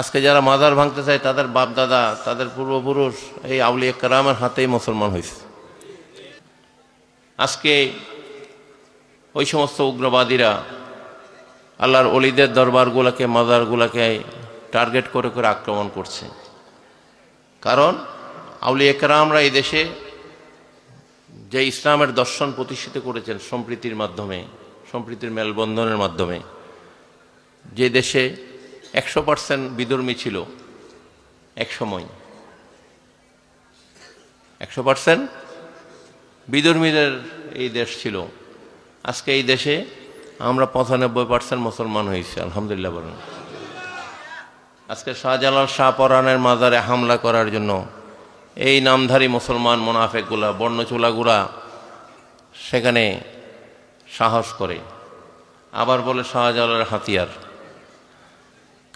আজকে যারা মাজার ভাঙতে চায়, তাদের বাপ দাদা তাদের পূর্বপুরুষ, এই আউলিয়া কারামের হাতেই মুসলমান হয়েছে। আজকে ওই সমস্ত উগ্রবাদীরা আল্লাহর অলিদের দরবারগুলোকে মাজারগুলোকে টার্গেট করে করে আক্রমণ করছে। কারণ আউলিয়া কারামরা এই দেশে যে ইসলামের দর্শন প্রতিষ্ঠিত করেছেন সম্প্রীতির মাধ্যমে, সম্প্রীতির মেলবন্ধনের মাধ্যমে, যে দেশে একশো পার্সেন্ট বিধর্মী ছিল এক সময়। একশো পার্সেন্ট বিধর্মীদের এই দেশ ছিল। আজকে এই দেশে আমরা পঁচানব্বই পার্সেন্ট মুসলমান হয়েছি, আলহামদুলিল্লাহ বলেন। আজকে শাহজালাল শাহ পরানের মাজারে হামলা করার জন্য এই নামধারী মুসলমান মোনাফেকগুলা, বর্ণচুলাগুলা সেখানে সাহস করে। আবার বলে শাহজালালের হাতিয়ার।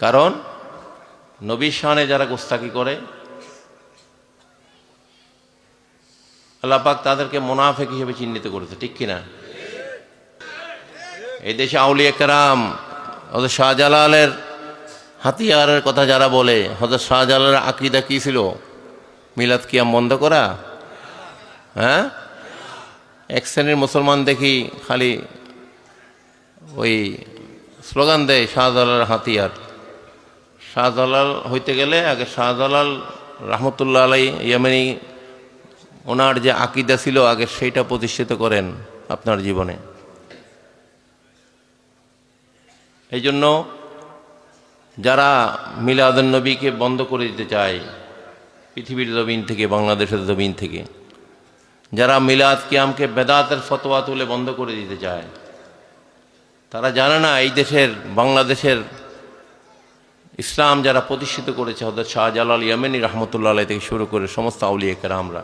কারণ নবী শানে যারা গোস্তাকি করে আল্লাপাক তাদেরকে মোনাফেক হিসেবে চিহ্নিত করেছে, ঠিক কিনা? এই দেশে আউলিয়া কেরাম হজরত শাহজালালের হাতিয়ারের কথা যারা বলে হজরত শাহজালালের আকিদা কি ছিল? মিলাদ কিয়াম বন্ধ করা? হ্যাঁ? এক শ্রেণির মুসলমান দেখি খালি ওই স্লোগান দেয়, শাহজালালের হাতিয়ার। শাহজালাল হইতে গেলে আগে শাহজালাল রহমতুল্লাহ আলাই ইয়ামেনি ওনার যে আকিদা ছিল, আগে সেইটা প্রতিষ্ঠিত করেন আপনার জীবনে। এই জন্য যারা মিলাদুন নবীকে বন্ধ করে দিতে চায়, পৃথিবীর জমিন থেকে, বাংলাদেশের জমিন থেকে, যারা মিলাদ কিয়ামকে বেদাতের ফতোয়া তুলে বন্ধ করে দিতে চায়, তারা জানে না এই দেশের, বাংলাদেশের ইসলাম যারা প্রতিষ্ঠিত করেছে হয়তো শাহজালাল ইয়ামেনি রহমতুল্লাহ থেকে শুরু করে সমস্ত আউলিয়া কেরামরা,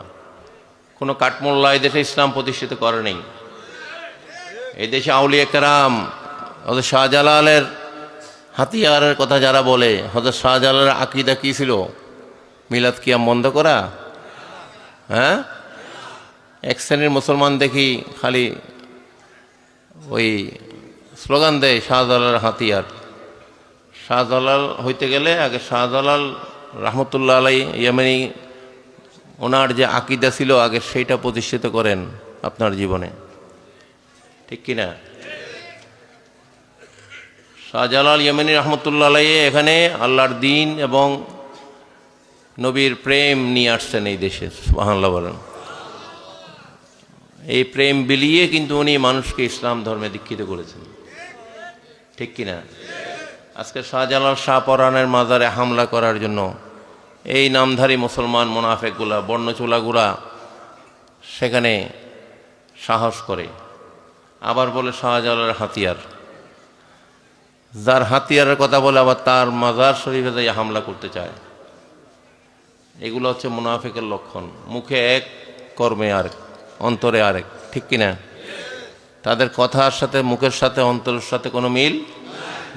কোনো কাঠমোল্লা দেশে ইসলাম প্রতিষ্ঠিত করে নেই। এই দেশে আউলিয়া কেরাম হয়তো শাহজালালের হাতিয়ারের কথা যারা বলে হয়তো শাহজালালের আকিদা কী ছিল? মিলাদ কিয়াম বন্ধ করা? হ্যাঁ? এক শ্রেণির মুসলমান দেখি খালি ওই স্লোগান দেয়, শাহজালালের হাতিয়ার। শাহজালাল হইতে গেলে আগে শাহজালাল রহমতুল্লাহ আলাই ইয়ামেনি ওনার যে আকিদা ছিল, আগে সেইটা প্রতিষ্ঠিত করেন আপনার জীবনে। ঠিক কিনা? শাহজালাল ইয়ামেনি রহমতুল্লাহ আলাই এখানে আল্লাহর দিন এবং নবীর প্রেম নিয়ে আসছেন এই দেশে, সুবহানাল্লাহ বলেন। এই প্রেম বিলিয়ে কিন্তু উনি মানুষকে ইসলাম ধর্মে দীক্ষিত করেছেন। ঠিক কিনা? আজকে শাহজালাল শাহ পরানের মাজারে হামলা করার জন্য এই নামধারী মুসলমান মোনাফেকগুলা, বর্ণচুলাগুলা সেখানে সাহস করে। আবার বলে শাহজালালের হাতিয়ার। যার হাতিয়ারের কথা বলে আবার তার মাজার শরীফে যাই হামলা করতে চায়। এগুলো হচ্ছে মুনাফিকের লক্ষণ। মুখে এক, কর্মে আরেক, অন্তরে আরেক, ঠিক কিনা? তাদের কথার সাথে, মুখের সাথে, অন্তরের সাথে কোনো মিল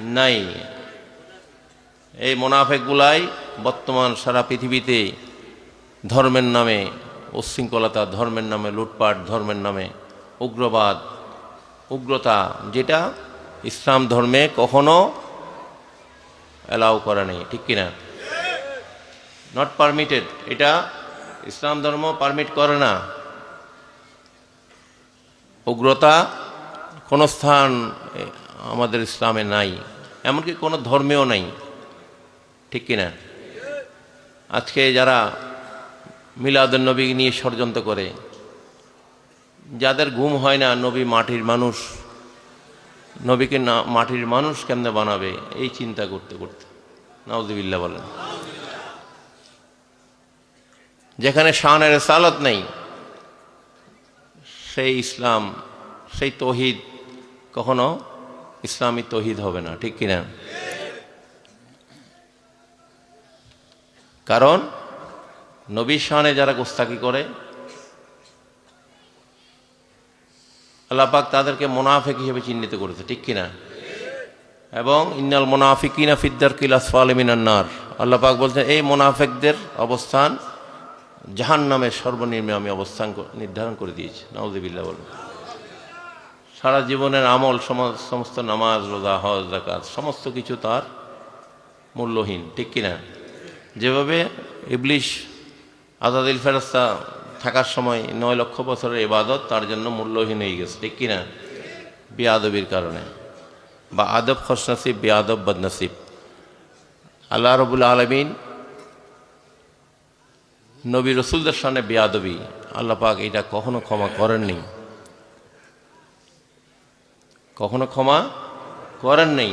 নাই। এই মোনাফেকগুলাই বর্তমান সারা পৃথিবীতে ধর্মের নামে, উচ্ছৃঙ্খলতা ধর্মের নামে, লুটপাট ধর্মের নামে, উগ্রবাদ, উগ্রতা যেটা ইসলাম ধর্মে কখনো অ্যালাউ করা নেই, ঠিক কিনা? নট পারমিটেড এটা ইসলাম ধর্ম পারমিট করে না। উগ্রতা কোনো স্থান আমাদের ইসলামে নাই, এমনকি কোনো ধর্মেও নাই, ঠিক কিনা? আজকে যারা মিলাদুল নবী নিয়ে ষড়যন্ত্র করে, যাদের ঘুম হয় না, নবী মাটির মানুষ, নবীকে না, মাটির মানুষ কেমনে বানাবে? এই চিন্তা করতে করতে। নাউজুবিল্লাহ বলেন। যেখানে শানের সালত নেই, সেই ইসলাম, সেই তহিদ কখনো ইসলামী তহিদ হবে না, ঠিক কিনা? কারণ নবী শানে যারা গোস্তাকি করে আল্লাপাক তাদেরকে মোনাফেক হিসেবে চিহ্নিত করেছে, ঠিক কিনা? এবং ইন্নাল মোনাফিকিনা ফিদ্দার কিলাস ফালিমিনান্নার আল্লাপাক বলছেন, এই মোনাফেকদের অবস্থান জাহান নামের সর্বনিম্নে আমি অবস্থান নির্ধারণ করে দিয়েছি। নওয়াজবিল্লা বলুন। সারা জীবনের আমল সম- সমস্ত নামাজ, রোজা, হজ জাকাত সমস্ত কিছু তার মূল্যহীন, ঠিক কিনা? যেভাবে ইবলিশ আজাদিল ফেরস্তা থাকার সময় নয় লক্ষ বছরের ইবাদত তার জন্য মূল্যহীন হয়ে গেছে, ঠিক কিনা? বেয়াদবির কারণে। বা আদব খসনসিব বেয়াদব বদনসিব। আল্লাহ রবুল আলমিন নবী রসুলদের সামনে বেয়াদবি। আল্লাহ পাক এটা কখনো ক্ষমা করেননি। কখনো ক্ষমা করেন নেই।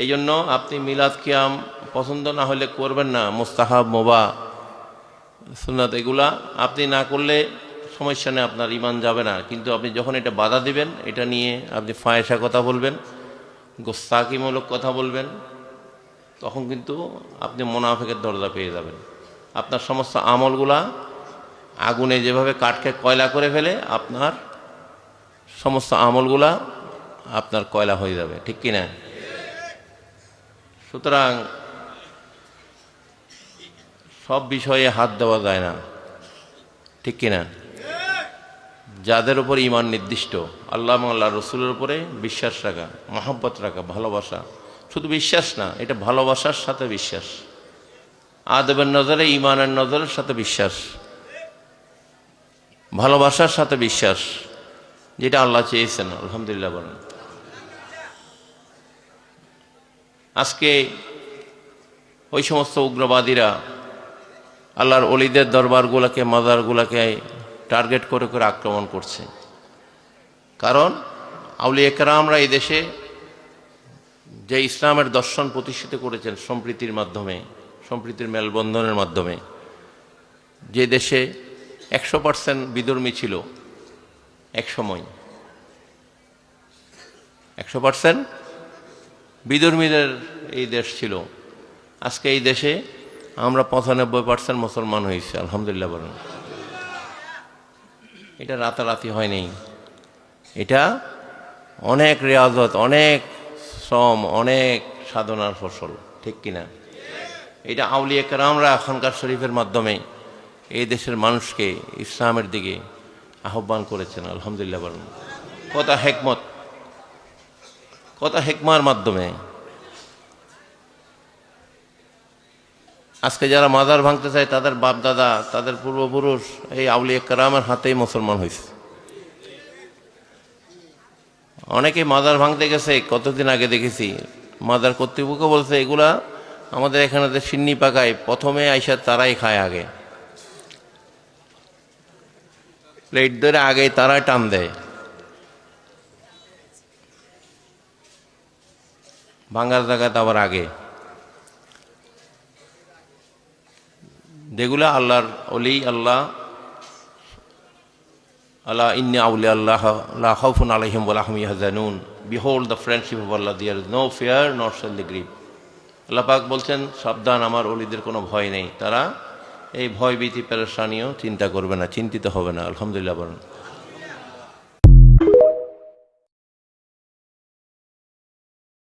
এই জন্য আপনি মিলাদ কিয়াম পছন্দ না হলে করবেন না, মোস্তাহাব, মোবা সুনাত এগুলা আপনি না করলে সমস্যা নেই, আপনার ইমান যাবে না। কিন্তু আপনি যখন এটা বাধা দিবেন, এটা নিয়ে আপনি ফায়সা কথা বলবেন গোস্তাকিমূলক কথা বলবেন, তখন কিন্তু আপনি মোনাফেকের দরজা পেয়ে যাবেন। আপনার সমস্ত আমলগুলা আগুনে যেভাবে কাঠকে কয়লা করে ফেলে, আপনার সমস্ত আমলগুলা আপনার কয়লা হয়ে যাবে, ঠিক কিনা সুতরাং সব বিষয়ে হাত দেওয়া যায় না, ঠিক কিনা যাদের উপর ইমান নির্দিষ্ট, আল্লাহ আল্লাহ রসুলের উপরে বিশ্বাস রাখা, মহাব্বত রাখা, ভালোবাসা। শুধু বিশ্বাস না, এটা ভালোবাসার সাথে বিশ্বাস। আদবের নজরে ইমানের নজরের সাথে বিশ্বাস। ভালোবাসার সাথে বিশ্বাস, যেটা আল্লাহ চেয়েছেন, আলহামদুলিল্লাহ বলেন। আজকে ওই সমস্ত উগ্রবাদীরা আল্লাহর অলিদের দরবারগুলোকে, মাজারগুলোকে টার্গেট করে করে আক্রমণ করছে। কারণ আউলি একরামরা এই দেশে যে ইসলামের দর্শন প্রতিষ্ঠিত করেছেন সম্প্রীতির মাধ্যমে, সম্প্রীতির মেলবন্ধনের মাধ্যমে, যে দেশে একশো পার্সেন্ট বিধর্মী ছিল এক সময় একশো পার্সেন্ট বিধর্মীদের এই দেশ ছিল। আজকে এই দেশে আমরা পঁচানব্বই পার্সেন্ট মুসলমান হয়েছি, আলহামদুলিল্লাহ বলেন। এটা রাতারাতি হয়নি। এটা অনেক রেয়াজত, অনেক শ্রম, অনেক সাধনার ফসল, ঠিক কিনা? এটা আউলিয়া কেরামরা এখনকার শরীফের মাধ্যমে এই দেশের মানুষকে ইসলামের দিকে আহ্বান করেছেন, আলহামদুলিল্লাহ বলেন। কত হেকমত। কত হেকমার মাধ্যমে। আজকে যারা মাজার ভাঙতে চায়, তাদের বাপ দাদা তাদের পূর্বপুরুষ, এই আউলিয়া কারামের হাতেই মুসলমান হয়েছে অনেকে মাজার ভাঙতে গেছে, কতদিন আগে দেখেছি। মাজার কর্তৃপক্ষ বলছে, এগুলা আমাদের এখানে যে সিন্নি পাকায়, প্রথমে আইসা তারাই খায় আগে। প্লেট ধরে আগে তারাই টান দেয়। ভাঙার জায়গাতে আবার আগে। যেগুলো আল্লাহর অলি আল্লাহ আল্লাহ, ইন্নি আউলি আল্লাহ আল্লাহ হাউফুন আলহিম আলহম ইয়াজানুন behold the friendship of Allah there no fear not shall they grieve আল্লাহ পাক বলছেন, সাবধান, আমার অলিদের কোনো ভয় নেই। তারা এই ভয় ভীতি পেরেশানিও চিন্তা করবে না, চিন্তিত হবে না। আলহামদুলিল্লাহ বলেন।